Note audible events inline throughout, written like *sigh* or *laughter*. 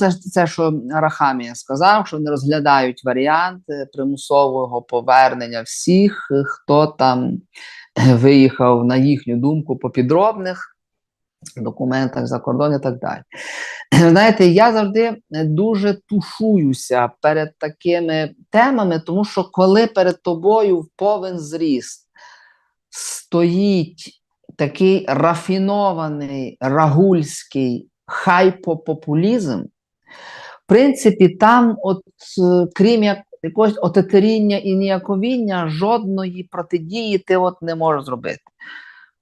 це ж це, що Рахамія сказав, що вони розглядають варіант е, примусового повернення всіх, е, хто там е, виїхав на їхню думку по підробних документах за кордон і так далі. Знаєте, я завжди дуже тушуюся перед такими темами, тому що коли перед тобою в повен зріст стоїть такий рафінований рагульський хайпопопулізм, в принципі, там, от, е, крім як якогось отетеріння і ніяковіння, жодної протидії ти от не можеш зробити.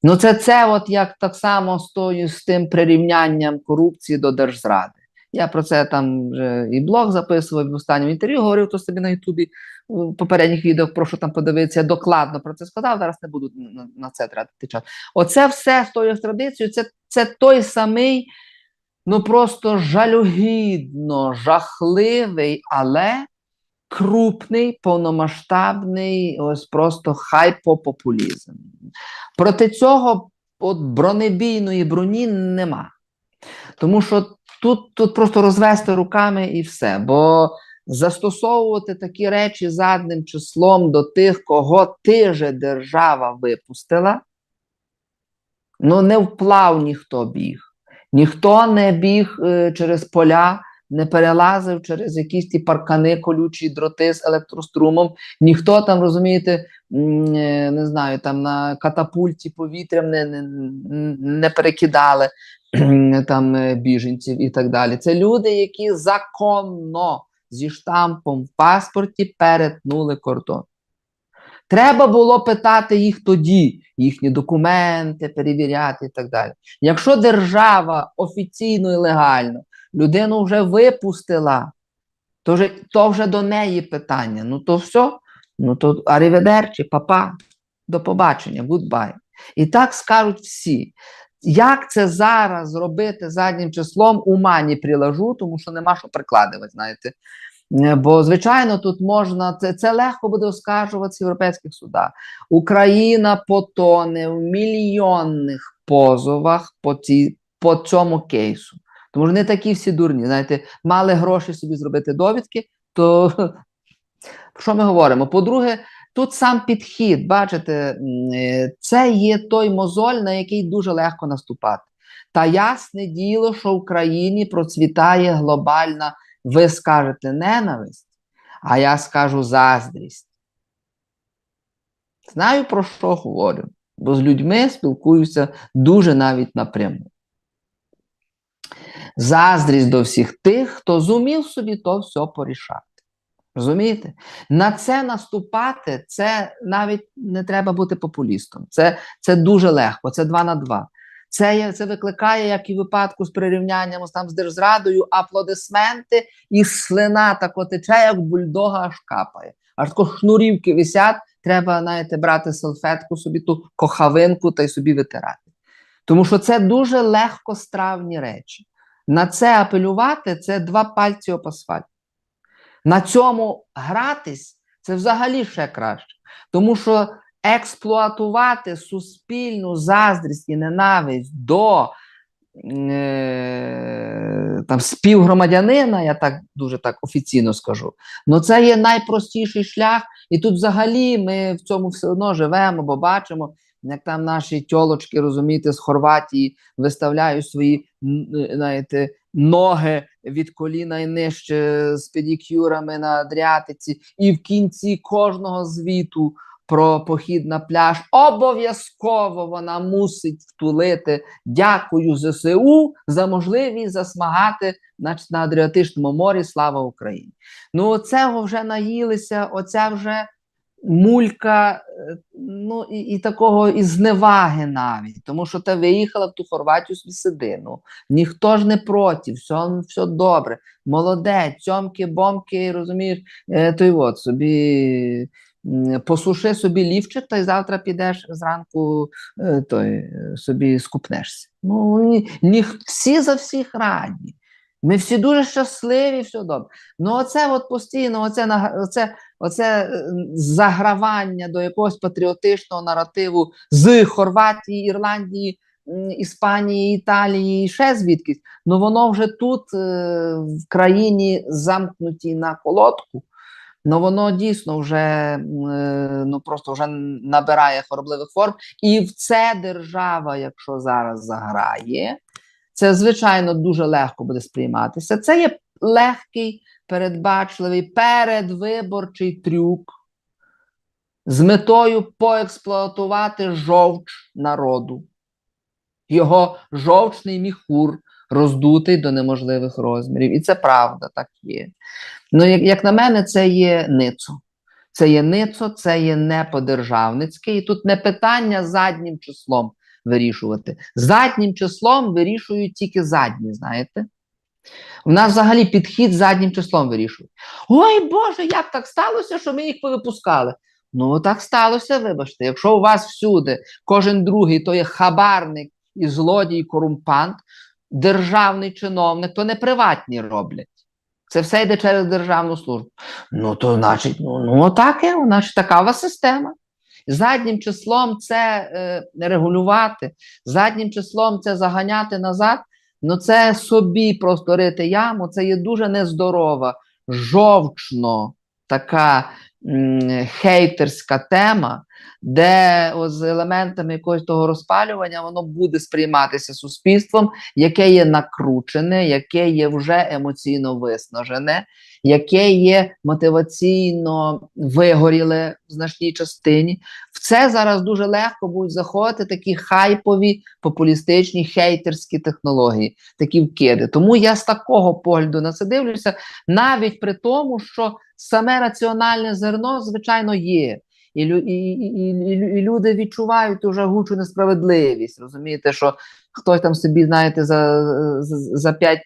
Ну, це це, от як так само стою з тим прирівнянням корупції до держзради. Я про це там вже і блог записував, в останньому інтерв'ю говорив, то собі на Ютубі в попередніх відео, прошу там подивитися, я докладно про це сказав. Зараз не буду на це тратити час. Оце все з тою традицією, це, це той самий, ну просто жалюгідно, жахливий, але крупний, повномасштабний, ось просто хайпопопулізм. Проти цього от бронебійної броні нема. Тому що тут, тут просто розвести руками і все. Бо застосовувати такі речі задним числом до тих, кого ти же держава випустила, ну не вплав ніхто біг. Ніхто не біг е, через поля, не перелазив через якісь ті паркани, колючі дроти з електрострумом. Ніхто там, розумієте, е, не знаю, там на катапульті повітрям не, не, не перекидали там е, біженців і так далі. Це люди, які законно зі штампом в паспорті перетнули кордон. Треба було питати їх тоді, їхні документи, перевіряти і так далі. Якщо держава офіційно і легально людину вже випустила, то вже, то вже до неї питання. Ну то все, ну то аріведерчі, папа, до побачення, гудбай. І так скажуть всі. Як це зараз зробити заднім числом, ума не приложу, тому що нема що прикладувати, знаєте. Е, Бо, звичайно, тут можна, це, це легко буде оскаржуватися в європейських судах. Україна потоне в мільйонних позовах по, ці, по цьому кейсу. Тому що не такі всі дурні. Знаєте, мали гроші собі зробити довідки, то *laughs* що ми говоримо? По-друге, тут сам підхід, бачите, е, це є той мозоль, на який дуже легко наступати. Та ясне діло, що в країні процвітає глобальна, ви скажете ненависть, а я скажу заздрість. Знаю, про що говорю, бо з людьми спілкуюся дуже навіть напряму. Заздрість до всіх тих, хто зумів собі то все порішати. Розумієте? На це наступати, це навіть не треба бути популістом. Це, це дуже легко, це два на два. Це, це викликає, як і в випадку з прирівнянням там з держзрадою, аплодисменти, і слина тако тече, як бульдога аж капає. Аж тако шнурівки висять, треба, знаєте, брати салфетку собі ту кохавинку та й собі витирати. Тому що це дуже легкостравні речі. На це апелювати це два пальці об асфальт. На цьому гратись це взагалі ще краще. Тому що експлуатувати суспільну заздрість і ненависть до е, там, співгромадянина, я так дуже так офіційно скажу, ну це є найпростіший шлях, і тут взагалі ми в цьому все одно живемо, бо бачимо, як там наші тьолочки, розумієте, з Хорватії виставляють свої е, знаєте, ноги від коліна і нижче з педикюрами на Адріатиці, і в кінці кожного звіту про похід на пляж обов'язково вона мусить втулити дякую ЗСУ за можливість засмагати значить, на Адріатичному морі. Слава Україні! Ну, оцього вже наїлися, оця вже мулька, е, ну і, і такого і зневаги навіть, тому що ти виїхала в ту Хорватію собі сиди. Ну ніхто ж не проти, все, все добре, молодець, цьомки, бомки, розумієш, е, той от собі. Посуши собі лівчик, та й завтра підеш зранку е, той, е, собі скупнешся. Ну, ні, ні, всі за всіх раді. Ми всі дуже щасливі, все добре. Ну, оце от постійно, оце, оце, оце е, загравання до якогось патріотичного наративу з Хорватії, Ірландії, Іспанії, Італії і ще звідкись, ну воно вже тут в країні замкнутій на колодку. Ну воно дійсно вже е, ну просто вже набирає хворобливих форм, і в це держава, якщо зараз заграє, це звичайно дуже легко буде сприйматися. Це є легкий, передбачливий передвиборчий трюк з метою поексплуатувати жовч народу, його жовчний міхур роздутий до неможливих розмірів. І це правда, так є. Ну, як, як на мене, це є ницо. Це є ницо, це є не по-державницьки. І тут не питання заднім числом вирішувати. Заднім числом вирішують тільки задні, знаєте? У нас взагалі підхід заднім числом вирішують. Ой Боже, як так сталося, що ми їх повипускали? Ну, так сталося, вибачте. Якщо у вас всюди кожен другий то є хабарник і злодій, корумпант, державний чиновник, то не приватні роблять. Це все йде через державну службу. Ну, то значить, ну, ну так є, значить, така у вас система. Заднім числом це е, регулювати, заднім числом це заганяти назад. Ну, це собі просто рити яму, це є дуже нездорова, жовчно така м, хейтерська тема, де з елементами якогось того розпалювання воно буде сприйматися суспільством, яке є накручене, яке є вже емоційно виснажене, яке є мотиваційно вигоріле в значній частині. В це зараз дуже легко будуть заходити такі хайпові, популістичні, хейтерські технології, такі вкиди. Тому я з такого погляду на це дивлюся, навіть при тому, що саме раціональне зерно, звичайно, є. І, і, і, і, люди відчувають ту жагучу несправедливість. Розумієте, що хтось там собі, знаєте, за, за, за 5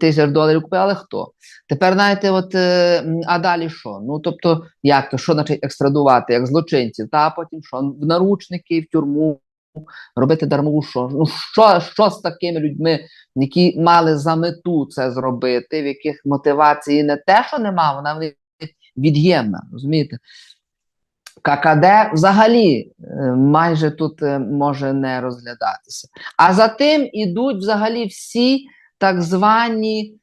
тисяч доларів купив, але хто? Тепер, знаєте, от, е, а далі що? Ну, тобто, як то, що значить екстрадувати, як злочинців, та потім що? В наручники, в тюрму, робити дармову що? Ну, що, що з такими людьми, які мали за мету це зробити, в яких мотивації не те, що нема, вона від'ємна, розумієте? ККД взагалі е, майже тут е, може не розглядатися. А за тим ідуть взагалі всі так звані,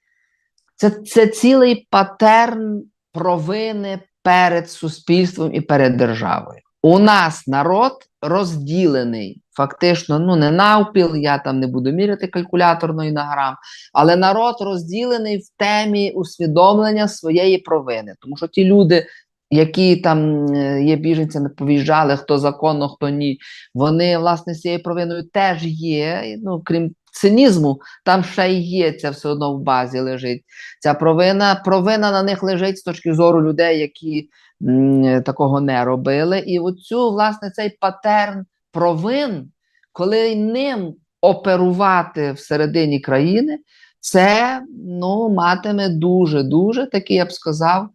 це, це цілий патерн провини перед суспільством і перед державою. У нас народ розділений, фактично, ну не навпіл, я там не буду міряти калькуляторно і на грам, але народ розділений в темі усвідомлення своєї провини. Тому що ті люди, які там е, є біженцями, повіїжджали, хто законно, хто ні, вони власне з цією провиною теж є. Ну, крім цинізму, там ще й є ця все одно в базі лежить. Ця провина, провина на них лежить з точки зору людей, які м, такого не робили. І оцю, власне, цей патерн провин, коли ним оперувати всередині країни, це ну, матиме дуже, дуже такий, я б сказав,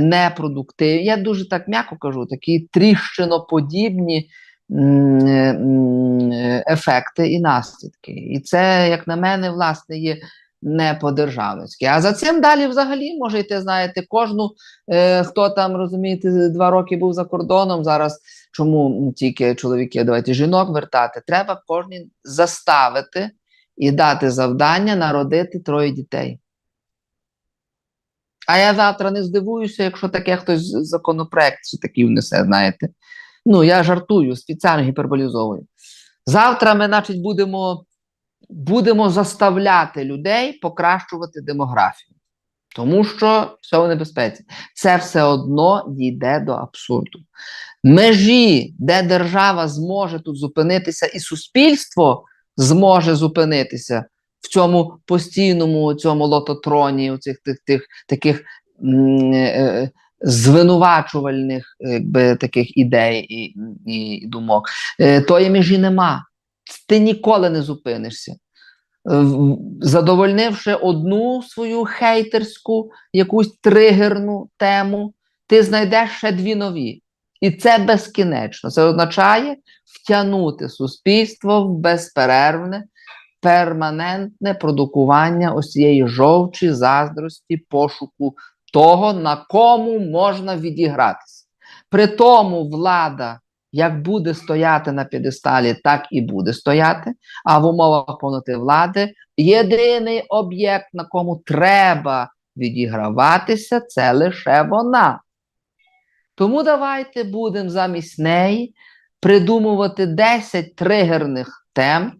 непродуктивні. Я дуже так м'яко кажу, такі тріщиноподібні е, е, ефекти і наслідки. І це, як на мене, власне, є не по-державницьки. А за цим далі взагалі може йти, знаєте, кожну, е, хто там, розумієте, два роки був за кордоном, зараз чому тільки чоловіки, давайте жінок вертати, треба кожній заставити і дати завдання народити троє дітей. А я завтра не здивуюся, якщо таке хтось законопроект такий внесе, знаєте. Ну, я жартую, спеціально гіперболізовую. Завтра ми, значить, будемо, будемо заставляти людей покращувати демографію. Тому що все в небезпеці. Це все одно дійде до абсурду. Межі, де держава зможе тут зупинитися, і суспільство зможе зупинитися в цьому постійному цьому лототроні, у цих тих, тих таких м, е, звинувачувальних якби, таких ідей і, і думок. Е, тої межі нема. Ти ніколи не зупинишся. Е, Задовольнивши одну свою хейтерську, якусь тригерну тему, ти знайдеш ще дві нові. І це безкінечно. Це означає втягнути суспільство в безперервне, перманентне продукування ось цієї жовчі, заздрості, пошуку того, на кому можна відігратися. При тому влада як буде стояти на п'єдесталі, так і буде стояти. А в умовах повноти влади єдиний об'єкт, на кому треба відіграватися, це лише вона. Тому давайте будемо замість неї придумувати 10 тригерних тем,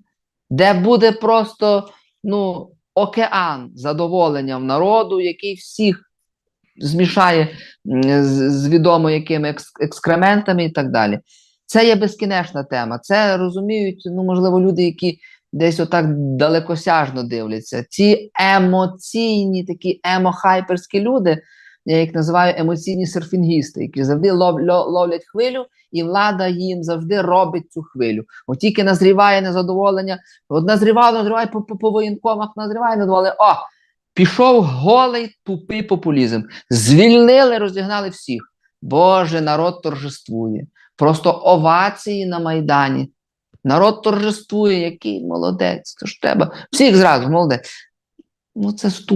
де буде просто ну, океан задоволення в народу, який всіх змішає з, з відомо якими екс- екскрементами і так далі. Це є безкінечна тема. Це розуміють, ну, можливо, люди, які десь отак далекосяжно дивляться. Ці емоційні, такі емохайперські люди, я їх називаю емоційні серфінгісти, які завжди лов, лов- ловлять хвилю, і влада їм завжди робить цю хвилю. От тільки назріває незадоволення, от назрівало, назріває по, по, по воєнкомах, назріває незадоволення. О, пішов голий тупий популізм. Звільнили, розігнали всіх. Боже, народ торжествує. Просто овації на Майдані. Народ торжествує, який молодець, то ж треба. Всіх зразу, молодець. Ну, це ж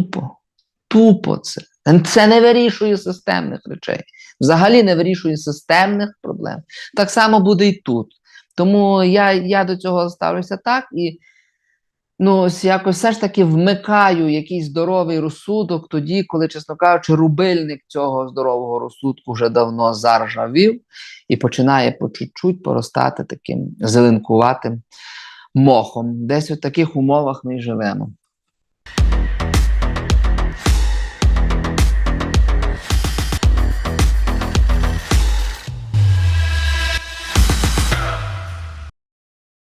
тупо. Це. Це не вирішує системних речей. Взагалі не вирішує системних проблем. Так само буде і тут. Тому я, я до цього ставлюся так і ну, ось якось все ж таки вмикаю якийсь здоровий розсудок тоді, коли, чесно кажучи, рубильник цього здорового розсудку вже давно заржавів і починає по чуть-чуть поростати таким зеленкуватим мохом. Десь в таких умовах ми живемо.